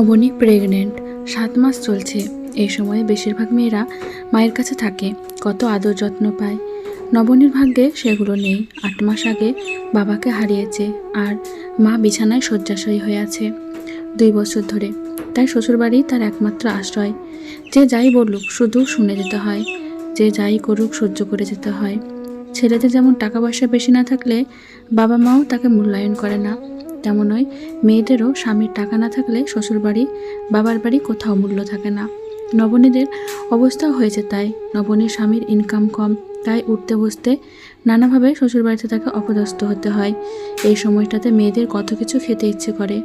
নবনী pregnant সাত মাস চলছে। এই সময়ে বেশিরভাগ মেয়েরা মায়ের কাছে থাকে। কত আদর যত্ন পায়। নবনীর ভাগ্যে সেগুলো নেই। আট মাস আগে বাবাকে হারিয়েছে আর মা বিছানায় শয্যাশয়ী হয়ে আছে দুই বছর ধরে। তাই শ্বশুরবাড়ি তার একমাত্র আশ্রয়। যে যাই বলুক, শুধু শুনে যেতে হয়। যে যাই করুক, সহ্য করে যেতে হয়। ছেলেদের যেমন টাকা পয়সা বেশি না থাকলে বাবা মাও তাকে মূল্যায়ন করে না। তেমনই মেয়েদেরও স্বামীর টাকা না থাকলে শ্বশুরবাড়ি, বাবার বাড়ি কোথাও মূল্য থাকে না। নবনীদের অবস্থাও হয়েছে তাই, নবনীর স্বামীর ইনকাম কম, তাই উঠতে বসতে নানাভাবে শ্বশুরবাড়িতে তাকে অপদস্থ হতে হয়। এই সময়টাতে মেয়েদের কত কিছু খেতে ইচ্ছে করে,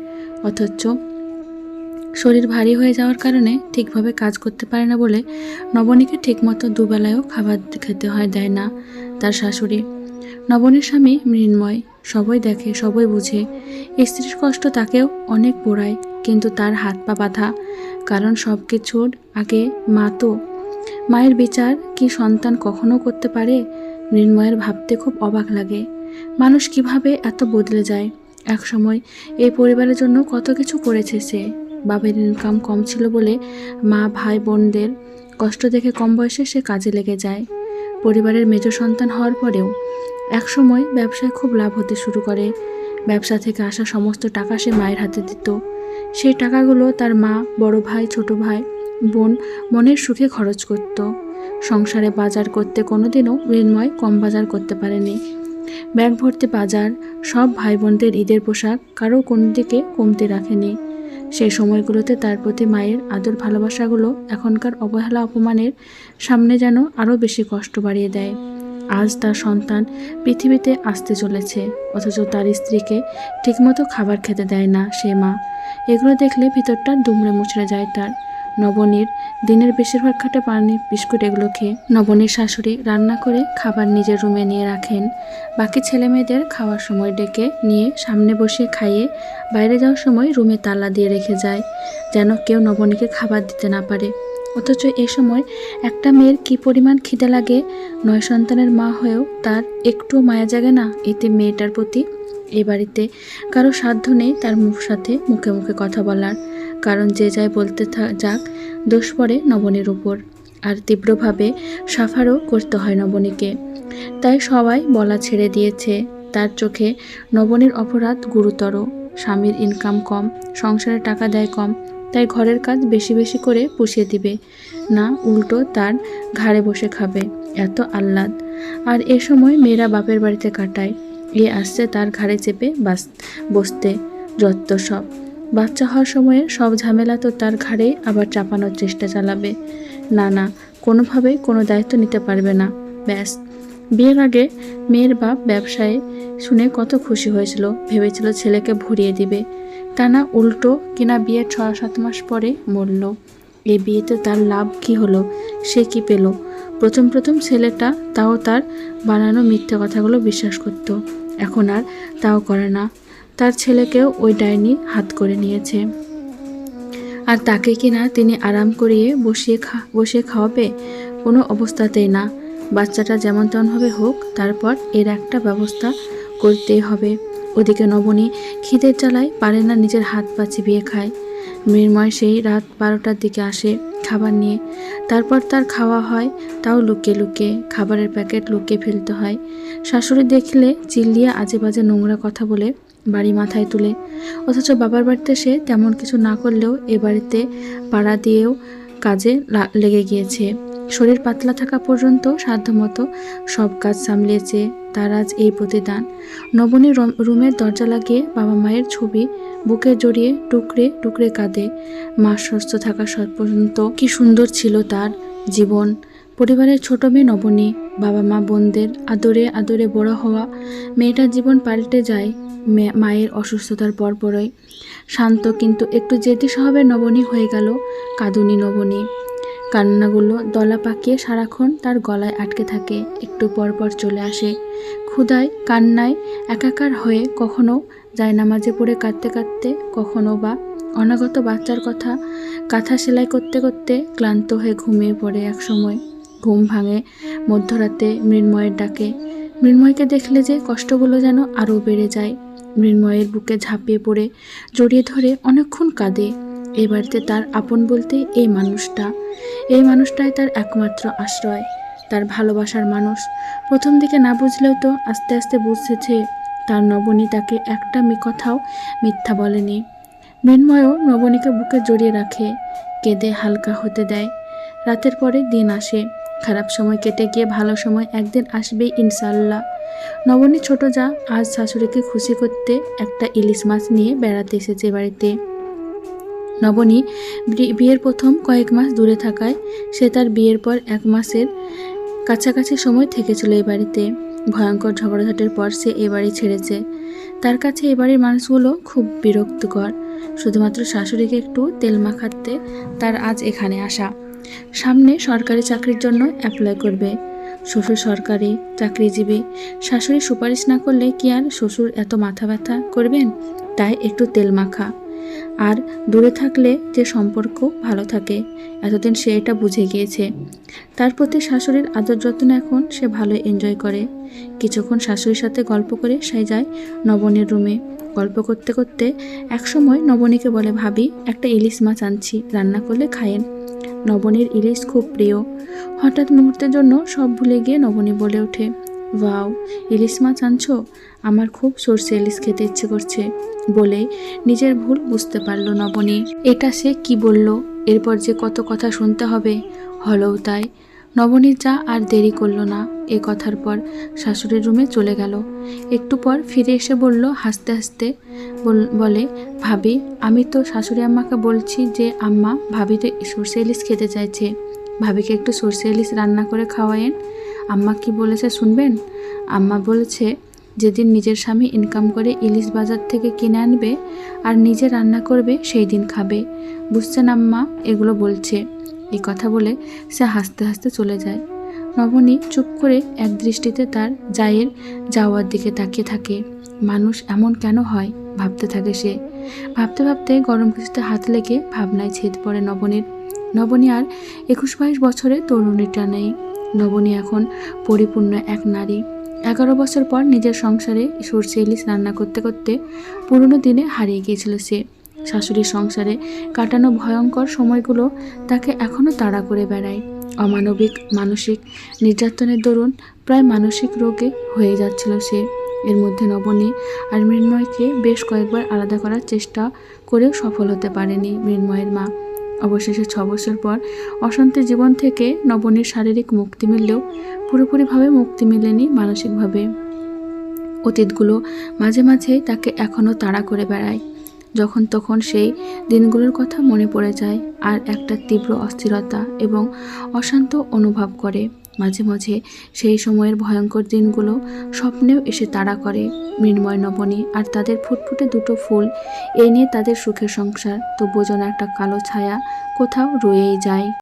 অথচ শরীর ভারী হয়ে যাওয়ার কারণে ঠিকভাবে কাজ করতে পারে না বলে নবনীকে ঠিকমতো দুবেলায়ও খাবার খেতে হয়, দেয় না। তার শাশুড়ি নবনীর স্বামী মৃন্ময়, সবই দেখে, সবই বুঝে। স্ত্রীর কষ্ট তাকেও অনেক পোড়ায়, কিন্তু তার হাত পা বাঁধা। কারণ সব কিছুর আগে মা তো। মায়ের বিচার কি সন্তান কখনো করতে পারে? মৃন্ময়ের ভাবতে খুব অবাক লাগে। মানুষ কীভাবে এত বদলে যায়? এক সময় এই পরিবারের জন্য কত কিছু করেছে সে? বাবার ইনকাম কম ছিল বলে মা ভাই বোনদের কষ্ট দেখে কম বয়সে সে কাজে লেগে যায়। পরিবারের মেজ সন্তান হওয়ার পরেও একসময় ব্যবসায় খুব লাভ হতে শুরু করে। ব্যবসা থেকে আসা সমস্ত টাকা সে মায়ের হাতে দিত। সেই টাকাগুলো তার মা, বড় ভাই, ছোট ভাই, বোন মনের সুখে খরচ করত। সংসারে বাজার করতে কোনোদিনও মৃন্ময় কম বাজার করতে পারেনি। ব্যাগ ভর্তি বাজার, সব ভাই বোনদের ঈদের পোশাক কারও কোনো দিকে কমতে রাখেনি। সেই সময়গুলোতে তার প্রতি মায়ের আদর ভালোবাসাগুলো এখনকার অবহেলা, অপমানের সামনে যেন আরও বেশি কষ্ট বাড়িয়ে দেয়। আজ তার সন্তান পৃথিবীতে আসতে চলেছে, অথচ তার স্ত্রীকে ঠিকমতো খাবার খেতে দেয় না সে মা। এগুলো দেখলে ভিতরটা দুমড়ে মুচড়ে যায় তার। নবনীর দিনের বেশিরভাগ খাটে পানি, বিস্কুট এগুলো খেয়ে নবনীর শাশুড়ি রান্না করে খাবার নিজের রুমে নিয়ে রাখেন। বাকি ছেলে মেয়েদের খাওয়ার সময় ডেকে নিয়ে সামনে বসে খাইয়ে বাইরে যাওয়ার সময় রুমে তালা দিয়ে রেখে যায়, যেন কেউ নবনীকে খাবার দিতে না পারে। অথচ এ সময় একটা মেয়ের কি পরিমাণ খিদে লাগে, নয় সন্তানের মা হয়েও তার একটু মায়া জাগে না এতে মেয়েটার প্রতি? এ বাড়িতে কারও সাধ্য নেই তার মুখ সাথে মুখে মুখে কথা বলার। কারণ যে যাই বলতে যাক, দোষ পড়ে নবনীর উপর। আর তীব্রভাবে সাফারও করতে হয় নবনীকে। তাই সবাই বলা ছেড়ে দিয়েছে, তার চোখে নবনীর অপরাধ গুরুতর। স্বামীর ইনকাম কম, সংসারে টাকা দেয় কম তাই ঘরের কাজ বেশি বেশি করে পুষিয়ে দিবে। না, উল্টো তার ঘাড়ে বসে খাবে। এত আহ্লাদ। আর এ সময় মেয়েরা বাপের বাড়িতে কাটায়। এ আসছে তার ঘাড়ে চেপে বাস, বসতে। যত সব। বাচ্চা হওয়ার সময়ে সব ঝামেলা তো তার ঘাড়েই আবার চাপানোর চেষ্টা চালাবে। না না কোনোভাবেই কোনো দায়িত্ব নিতে পারবে না। ব্যাস। বিয়ের আগে মেয়ের বাপ ব্যবসায় শুনে কত খুশি হয়েছিল। ভেবেছিল ছেলেকে ভরিয়ে দিবে। তা না উল্টো কিনা বিয়ের ছ সাত মাস পরে মরল। এই বিয়েতে তার লাভ কি হলো, সে কি পেল? প্রথম প্রথম ছেলেটা তাও তার বানানো মিথ্যে কথাগুলো বিশ্বাস করত। এখন আর তাও করে না। তার ছেলেকেও ওই ডাইনি হাত করে নিয়েছে। আর তাকে কিনা তিনি আরাম করিয়ে বসিয়ে খা, বসিয়ে খাওয়াবে? কোনো অবস্থাতেই না। বাচ্চাটা যেমন তেমনভাবে হোক, তারপর এর একটা ব্যবস্থা করতেই হবে। ওদিকে নবনী খিদের জ্বালায় পারে না নিজের হাত পা চিবিয়ে খায়। মৃন্ময় সেই রাত বারোটার দিকে আসে খাবার নিয়ে। তারপর তার খাওয়া হয়, তাও লুকিয়ে লুকিয়ে। খাবারের প্যাকেট লুকিয়ে ফেলতে হয়। শাশুড়ি দেখলে চিল্লিয়ে আজে বাজে নোংরা কথা বলে বাড়ি মাথায় তুলে। অথচ বাবার বাড়িতে সে তেমন কিছু না করলেও এ বাড়িতে পাড়া দিয়েও কাজে লেগে গিয়েছে। শরীর পাতলা থাকা পর্যন্ত সাধ্যমতো সব কাজ সামলেছে তার আজ এই প্রতিদান। নবনী রুমের দরজা লাগিয়ে বাবা মায়ের ছবি বুকে জড়িয়ে টুকরে টুকরে কাঁদে। মা সুস্থ থাকা পর্যন্ত কি সুন্দর ছিল তার জীবন। পরিবারের ছোট মেয়ে নবনী, বাবা মা বোনদের আদরে আদরে বড় হওয়া, মেয়েটার জীবন পাল্টে যায় মায়ের অসুস্থতার পরপরই। শান্ত কিন্তু একটু জেদি স্বভাবের নবনী হয়ে গেল কাঁদুনি নবনী। কান্নাগুলো দলা পাকিয়ে সারাক্ষণ তার গলায় আটকে থাকে। একটু পর পর চলে আসে। ক্ষুদায় কান্নায় একাকার হয়ে কখনো যায় নামাজে পড়ে কাঁদতে কাঁদতে, কখনো বা অনাগত বাচ্চার কথা কাঁথা সেলাই করতে করতে ক্লান্ত হয়ে ঘুমিয়ে পড়ে একসময়। ঘুম ভাঙে মধ্যরাতে মৃন্ময়ের ডাকে। মৃন্ময়কে দেখলে যে কষ্টগুলো যেন আরও বেড়ে যায়। মৃন্ময়ের বুকে ঝাঁপিয়ে পড়ে, জড়িয়ে ধরে অনেকক্ষণ কাঁদে। এই বাড়িতে তার আপন বলতে এই মানুষটা। এই মানুষটাই তার একমাত্র আশ্রয়, তার ভালোবাসার মানুষ। প্রথম দিকে না বুঝলেও তো আস্তে আস্তে বুঝতেছে তার নবনী তাকে একটা কথাও মিথ্যা বলেনি। মৃন্ময়ও নবনীকে বুকে জড়িয়ে রাখে, কেঁদে হালকা হতে দেয়। রাতের পরে দিন আসে, খারাপ সময় কেটে গিয়ে ভালো সময় একদিন আসবেই ইনশাল্লাহ নবনী ছোট যা, আজ শাশুড়িকে খুশি করতে একটা ইলিশ মাছ নিয়ে বেড়াতে এসেছে বাড়িতে। নবনী বিয়ের প্রথম কয়েক মাস দূরে থাকায় সে তার বিয়ের পর এক মাসের কাছাকাছি সময় থেকেছিল এই বাড়িতে। ভয়ঙ্কর ঝগড়াঝাটের পর সে এ বাড়ি ছেড়েছে। তার কাছে এ বাড়ির মানুষগুলো খুব বিরক্তিকর। শুধুমাত্র শাশুড়িকে একটু তেল মাখাতে তার আজ এখানে আসা। সামনে সরকারি চাকরির জন্য অ্যাপ্লাই করবে। শ্বশুর সরকারি, চাকরিজীবী। শাশুড়ি সুপারিশ না করলে কি আর শ্বশুর এত মাথা ব্যথা করবেন? তাই একটু তেল মাখা। আর দূরে থাকলে যে সম্পর্ক ভালো থাকে। এতদিন সে এটা বুঝে গিয়েছে। তার প্রতি শাশুড়ির আদর যত্ন এখন সে ভালো এনজয় করে। কিছুক্ষণ শাশুড়ির সাথে গল্প করে সে যায় নবনীর রুমে গল্প করতে করতে একসময় নবনীকে বলে, ভাবি, একটা ইলিশ মাছ আনছি, রান্না করলে খায়েন। নবনীর ইলিশ খুব প্রিয়। হঠাৎ মুহূর্তের জন্য সব ভুলে গিয়ে নবনী বলে ওঠে। ওয়াও, ইলিশ মাছ আনছো? আমার খুব সর্ষে ইলিশ খেতে ইচ্ছে করছে। বলে নিজের ভুল বুঝতে পারল নবনী। এটা সে কি বলল? এরপর যে কত কথা শুনতে হবে? হলেও তাই। নবনীর যা আর দেরি করল না। এ কথার পর শাশুড়ির রুমে চলে গেল। একটু পর ফিরে এসে বলল হাসতে হাসতে, বল- বলে, ভাবি, আমি তো শাশুড়ি আম্মাকে বলছি যে আম্মা ভাবি তো সর্ষে ইলিশ খেতে চাইছে। ভাবিকে একটু সর্ষে ইলিশ রান্না করে খাওয়ায়েন। আম্মা কি বলেছে শুনবেন? আম্মা বলেছে, যেদিন নিজের স্বামী ইনকাম করে ইলিশ বাজার থেকে কিনে আনবে আর নিজে রান্না করবে, সেই দিন খাবে। বুঝছেন আম্মা? এগুলো বলছে। এই কথা বলে সে হাসতে হাসতে চলে যায়। নবনী চুপ করে এক দৃষ্টিতে তার জায়ের যাওয়ার দিকে তাকিয়ে থাকে। মানুষ এমন কেন হয়? ভাবতে থাকে সে। ভাবতে ভাবতে গরম কিছুতে হাত লেগে ভাবনায় ছেদ পড়ে নবনীর। নবনী আর একুশ বাইশ বছরে তরুণীটা নেই। নবনী এখন পরিপূর্ণ এক নারী। এগারো বছর পর নিজের সংসারে সর্ষে ইলিশ রান্না করতে করতে পুরনো দিনে হারিয়ে গিয়েছিল সে। শাশুড়ির সংসারে কাটানো ভয়ঙ্কর সময়গুলো তাকে এখনও তাড়া করে বেড়ায়। অমানবিক, মানসিক নির্যাতনের দরুন প্রায় মানসিক রোগে হয়ে যাচ্ছিল সে। এর মধ্যে নবনী আর মৃন্ময়কে বেশ কয়েকবার আলাদা করার চেষ্টা করেও সফল হতে পারেনি মৃন্ময়ের মা। অবশেষে ছ বছর পর অশান্তি জীবন থেকে নবনীর শারীরিক মুক্তি মিললেও পুরোপুরিভাবে মুক্তি মিলেনি মানসিকভাবে। অতীতগুলো মাঝে মাঝে তাকে এখনও তাড়া করে বেড়ায়। যখন তখন সেই দিনগুলোর কথা মনে পড়ে যায় আর একটা তীব্র অস্থিরতা এবং অশান্ত অনুভব করে। মাঝে মাঝে সেই সময়ের ভয়ঙ্কর দিনগুলো স্বপ্নেও এসে তাড়া করে মৃন্ময়, নবনী আর তাদের ফুটফুটে দুটো ফুল। এ নিয়ে তাদের সুখের সংসার। তবুও যেন একটা কালো ছায়া কোথাও রয়েই যায়।